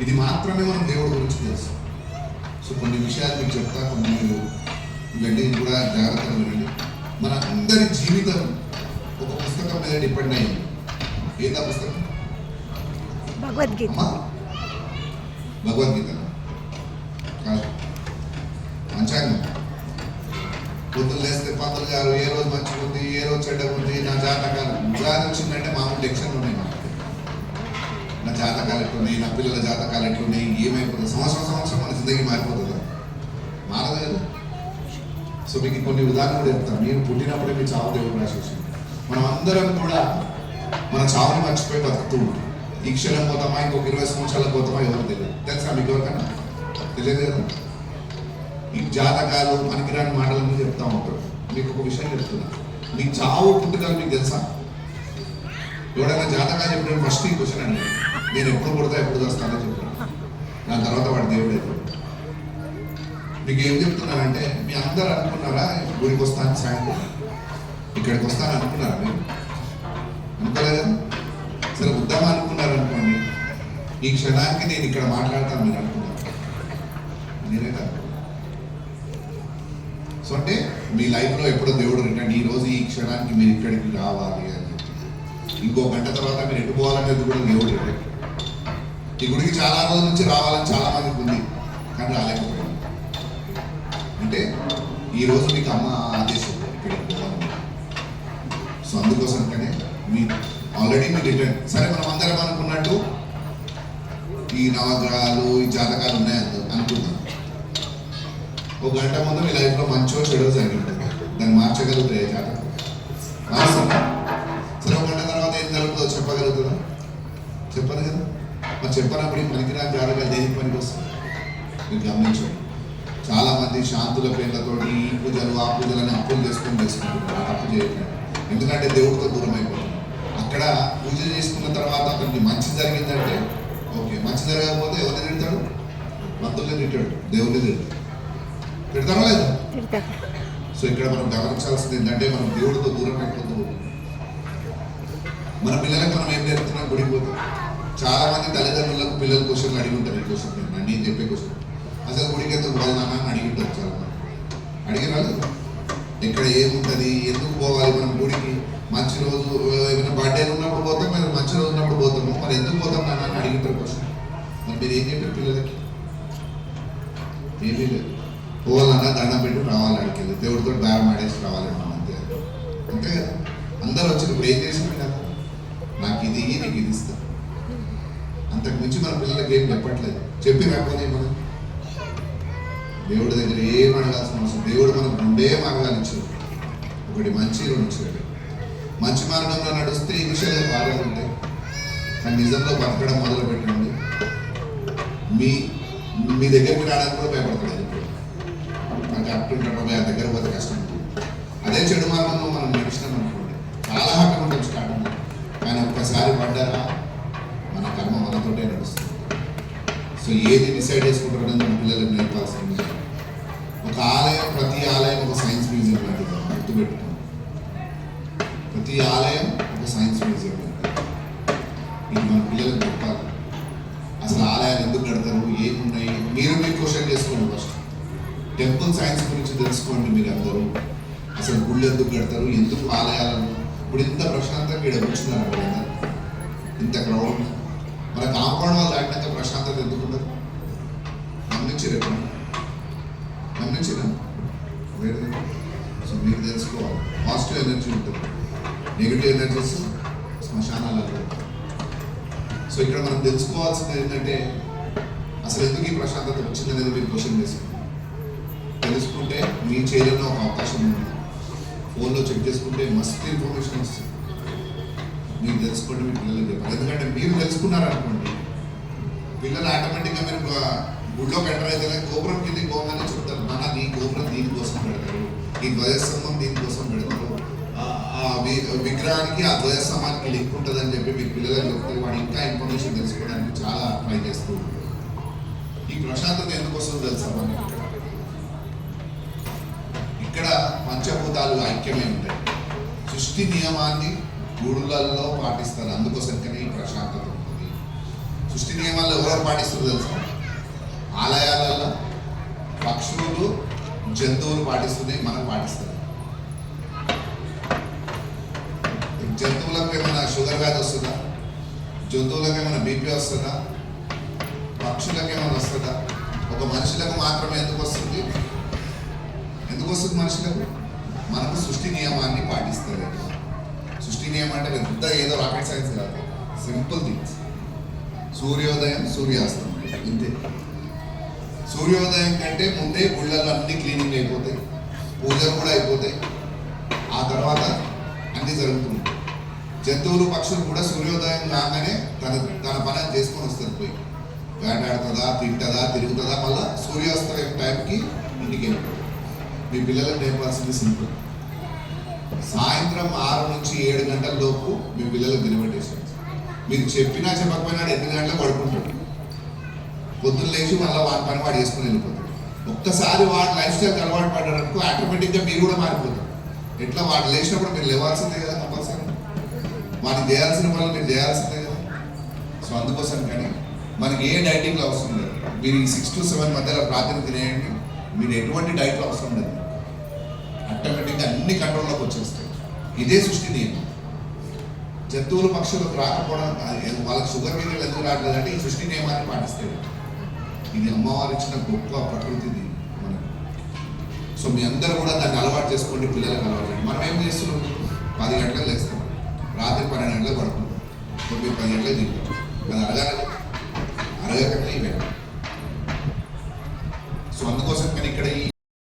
ఇది మాత్రమే మనం దేవుడి గురించి తెలుసు. సో కొన్ని విషయాలు మీకు చెప్తా కొన్ని మీరు ఇవన్నీ కూడా జాగ్రత్తగా వినండి. మన అందరి జీవితం ఒక పుస్తకం మీద డిపెండ్ అయ్యింది. ఏందా పుస్తకం? భగవద్గీత. భగవద్గీత. కాదు. పంచాంగం. పొద్దున్న లేస్తే పంతులు గారు ఏ రోజు మంచిగా ఉంది ఏ రోజు చెడ్డ ఉంది నా జాతకాలు. ఉగాది వచ్చిందంటే మామూలు టెన్షన్ ఉన్నాయి జాతకాలు ఎట్లున్నాయి? నా పిల్లల జాతకాలు ఎట్లున్నాయి? ఏమైపోతుంది? సంవత్సరం సంవత్సరం మన జిందగీ మారిపోతుందా? మారదు కదా. సో మీకు కొన్ని ఉదాహరణలు చెప్తాను. నేను పుట్టినప్పుడే మీ చావు దేవుడు రాసేసి మనం అందరం కూడా మన చావుని మర్చిపోయి బతుకుతూ ఉంటాం. ఈ క్షణం పోతామా? ఇంకొక ఇరవై సంవత్సరాలకు పోతామా? ఎవరు తెలియదు. తెలుసా మీకు ఎవరికన్నా తెలియదు కదా ఈ జాతకాలు పనికిరాని మాటలన్నీ చెప్తా ఉంటారు. మీకు ఒక విషయం చెప్తున్నా. మీ చావు పుట్టుకలు మీకు తెలుసా? ఎవడైనా జాతకాలు చెప్పిన ఫస్ట్ ఈ క్వశ్చన్ అండి నేను ఎప్పుడు పుడతా ఎప్పుడు వస్తానో చెప్పాను దాని తర్వాత వాడి దేవుడు. ఎప్పుడు మీకు ఏం చెప్తున్నానంటే మీ అందరు అనుకున్నారా గుడికి వస్తాను సాయంత్రం? ఇక్కడికి వస్తాను అనుకున్నారా మీరు? అనుకోలేదా? సరే వద్దామా అనుకున్నారు అనుకోండి ఈ క్షణానికి నేను ఇక్కడ మాట్లాడతాను మీరు అనుకున్నారు నేనే సో అంటే మీ లైఫ్లో ఎప్పుడో దేవుడు రిటర్న్ ఈ రోజు ఈ క్షణానికి మీరు ఇక్కడికి రావాలి అని చెప్పి. ఇంకో గంట తర్వాత మీరు ఎటు పోవాలనేది కూడా దేవుడు రిటర్న్ ఈ గుడికి చాలా రోజుల నుంచి రావాలని చాలా మందికి ఉంది కానీ రాలేకపోయింది అంటే ఈ రోజు మీకు అమ్మ ఆదేశం ఇక్కడికి సో అందుకోసం కానీ మీ ఆల్రెడీ మీ రిటర్న్ సరే మనం అందరం అనుకున్నట్టు ఈ నవగ్రహాలు ఈ జాతకాలు ఉన్నాయి అందు- అనుకుందాం. ఒక గంట ముందు మీ లైఫ్లో మంచో చెడో జరిగింటుంది దాన్ని మార్చగలుగుతాయి జాతకం? మరి చెప్పనప్పుడు పనికిరాని జాతకాలు దేనికి పనికి వస్తుంది మీరు గమనించండి. చాలా మంది శాంతుల పేర్లతోటి ఈ పూజలు ఆ పూజలు అని అప్పులు చేసుకొని చేసుకుంటున్నారు తప్పు చేయకండి ఎందుకంటే దేవుడితో దూరం అయిపోతుంది అక్కడ పూజ చేసుకున్న తర్వాత అతనికి మంచి జరిగిందంటే ఓకే మంచి జరగకపోతే ఎవరిని తిడతాడు? మంతుల్ని తిట్టాడు. దేవుడిని తిడతాడు. తిడతారా లేదా? సో ఇక్కడ మనం గమనించాల్సింది ఏంటంటే మనం దేవుడితో దూరం అయిపోతూ మన పిల్లలకు మనం ఏం నేర్పుతున్నాం? గుడికి పోతాం. చాలా మంది తల్లిదండ్రులకు పిల్లల క్వశ్చన్లు అడిగి ఉంటారు ఈ క్వశ్చన్ నేను నేను చెప్పే క్వశ్చన్. అసలు గుడికి ఎందుకు పోవాలన్నా అని అడిగి ఉంటారు చాలా మంది. అడిగిన వాళ్ళు ఇక్కడ ఏముంటుంది? ఎందుకు పోవాలి మనం గుడికి? మంచి రోజు ఏమైనా బర్త్డే ఉన్నప్పుడు పోతాం లేదా మంచి రోజు ఉన్నప్పుడు పోతాము మరి ఎందుకు పోతాం నాన్న అని అడిగింటారు క్వశ్చన్. మరి మీరు ఏం చెప్పారు పిల్లలకి? ఏమీ లేదు. పోవాలన్నా దండం పెట్టి రావాలి అడిగింది దేవుడితో బేరం ఆడేసి రావాలి మనం అంతే అంతే కదా? అందరూ వచ్చినప్పుడు ఏం చేసింది కదా? నాకు ఇది నీకు ఇది ఇస్తాను అంతకు మించి మన పిల్లలకి ఏం చెప్పట్లేదు. చెప్పి రాకపోతే మనం దేవుడి దగ్గర ఏం అడగాల్సిన అవసరం? దేవుడు మనకు రెండే మార్గాలు ఇచ్చాడు. ఒకటి మంచి రెండు చెడు. మంచి మార్గంలో నడుస్తే ఈ విషయాలు బాగా ఉంటాయి. కానీ నిజంలో బతకడం మొదలు పెట్టండి మీ మీ దగ్గరికి రావడానికి కూడా భయపడతాడు నాకు మనకి అట్టుంటాడు దగ్గర పోతే కష్టం అదే చెడు మార్గంలో మనం నడిచినాం అనుకోండి చాలా హ్యాపీగా ఉంటాం స్టార్టింగ్ కానీ ఒక్కసారి పడ్డారా మన కర్మ మనతోటే నడుస్తుంది సో ఏది డిసైడ్ చేసుకుంటారనేది మన పిల్లలకు నేర్పాల్సింది. ఒక ఆలయం ప్రతి ఆలయం ఒక సైన్స్ మ్యూజియం లాంటిది. గుర్తుపెట్టుకోండి ప్రతి ఆలయం ఒక సైన్స్ మ్యూజియం లాంటిది. ఇది మన పిల్లలకు చెప్పాలి. అసలు ఆలయాలు ఎందుకు కడతారు? ఏమున్నాయి? మీరు మీరు క్వశ్చన్ చేసుకోండి ఫస్ట్ టెంపుల్ సైన్స్ గురించి తెలుసుకోండి మీరు అందరూ. అసలు గుళ్ళు ఎందుకు కడతారు? ఎందుకు ఆలయాలను? ఇప్పుడు ఇంత ప్రశాంతంగా ఇక్కడ కూర్చున్నారు ఇంత క్రౌడ్ మన కాంపౌండ్ వాళ్ళు దాటినాక ప్రశాంతత ఎందుకు ఉండదు? గమనించారు ఎప్పుడు గమనించిన సో మీరు తెలుసుకోవాలి. పాజిటివ్ ఎనర్జీ ఉంటుంది. నెగిటివ్ ఎనర్జీస్ శ్మశానాలలో సో ఇక్కడ మనం తెలుసుకోవాల్సింది ఏంటంటే అసలు ఎందుకు ఈ ప్రశాంతత వచ్చిందనేది మీరు క్వశ్చన్ చేసుకుంటారు తెలుసుకుంటే మీ చేతిలో ఒక అవకాశం ఉంది. ఫోన్లో చెక్ చేసుకుంటే మస్తు ఇన్ఫర్మేషన్ వస్తుంది. మీరు తెలుసుకోండి మీ పిల్లలకి చెప్పాలి ఎందుకంటే మీరు తెలుసుకున్నారనుకోండి పిల్లలు ఆటోమేటిక్గా మీరు గుళ్ళో గుళ్ళోకి అయితే గోపురం కింద గోగానే చెప్తారు నాన్న నీ గోపురం దీనికోసం పెడతారు ఈ ధ్వజస్తంభం దీనికోసం పెడతారు. ఆ- విగ్రహానికి ఆ ధ్వజస్తంభానికి లింక్ ఉంటుందని చెప్పి మీ పిల్లలకు చెప్తే వాడు ఇంకా ఇన్ఫర్మేషన్ తెలుసుకోవడానికి చాలా ట్రై చేస్తూ ఉంటారు. ఈ ప్రశాంతత ఎందుకు వస్తుందో తెలుసా మనకి ఇక్కడ పంచభూతాలు ఐక్యమై ఉంటాయి. సృష్టి నియమాన్ని గుడులలో పాటిస్తారు. అందుకోసంకనే ఈ ప్రశాంతత ఉంటుంది. సృష్టి నియమాలు ఎవరు పాటిస్తారు తెలుసా? ఆలయాలలో పక్షులు జంతువులు పాటిస్తున్నాయి మనం పాటిస్తారు. జంతువులకు ఏమైనా షుగర్ వ్యాధి వస్తుందా? జంతువులకు ఏమైనా బీపీ వస్తుందా? పక్షులకు ఏమైనా వస్తుందా? ఒక మనుషులకు మాత్రమే ఎందుకు వస్తుంది? ఎందుకు వస్తుంది మనుషులకు? మనకు సృష్టి నియమాన్ని పాటిస్తారు. సృష్టిని ఏమంటే పెద్ద ఏదో రాకెట్ సైన్స్ కాదు. సింపుల్ థింగ్స్ సూర్యోదయం సూర్యాస్తం. ఇంతే. సూర్యోదయం కంటే ముందే గుళ్ళల్లో అన్ని క్లీనింగ్ అయిపోతాయి. పూజలు కూడా అయిపోతాయి. ఆ తర్వాత అన్ని జరుగుతుంది. జంతువులు పక్షులు కూడా సూర్యోదయం కాగానే తన తన పని చేసుకొని వస్తారు పోయి. వేటాడుతుందా తింటుందా తిరుగుతుందా మళ్ళీ సూర్యాస్తమయం టైంకి ఇంటికి వెళ్ళిపోతుంది మీ పిల్లలకు నేర్పాల్సింది సింపుల్ సాయంత్రం ఆరు నుంచి ఏడు గంటల లోపు మీ పిల్లలకు నిలబెట్టేసారు మీరు చెప్పినా చెప్పకపోయినా ఎనిమిది గంటలకు పడుకుంటాడు. పొద్దున్న లేచి మళ్ళీ వాడి పని వాడు చేసుకుని వెళ్ళిపోతాడు. ఒక్కసారి వాడు లైఫ్ స్టైల్ అలవాటు పడ్డారనుకో ఆటోమేటిక్గా మీరు కూడా మారిపోతారు. ఎట్లా వాడు లేచినప్పుడు మీరు లేవాల్సిందే కదా కంపల్సరీ వాడిని చేయాల్సిన పనులు మీరు చేయాల్సిందే కదా. సో అందుకోసం కానీ మనకి ఏ డైటింగ్లో అవసరం లేదు. మీరు ఈ సిక్స్ టు సెవెన్ మధ్యలో ప్రాధాన్యత తినేయండి. మీరు ఎటువంటి డైట్లో అవసరం లేదు. ఆటోమేటిక్గా అన్ని కంట్రోల్లోకి వచ్చేస్తాయి. ఇదే సృష్టి నియమం. జంతువులు పక్షులకు రాకపోవడం వాళ్ళకి షుగర్ మీద ఎందుకు రావట్లేదు అంటే ఈ సృష్టి నియమాన్ని పాటిస్తాయి. ఇది అమ్మవారు ఇచ్చిన గొప్ప ప్రకృతిది మనకు. సో మీ అందరూ కూడా దాన్ని అలవాటు చేసుకోండి పిల్లలకు అలవాటు చేయండి. మనం ఏం చేస్తున్నాం? పది గంటలకు లేస్తాం. రాత్రి పన్నెండు గంటలకు పడుకుంటాం. తొమ్మిది పది గంటలకు దిగుతాం. అది అడగాలి. అరగకనే ఇవ్వండి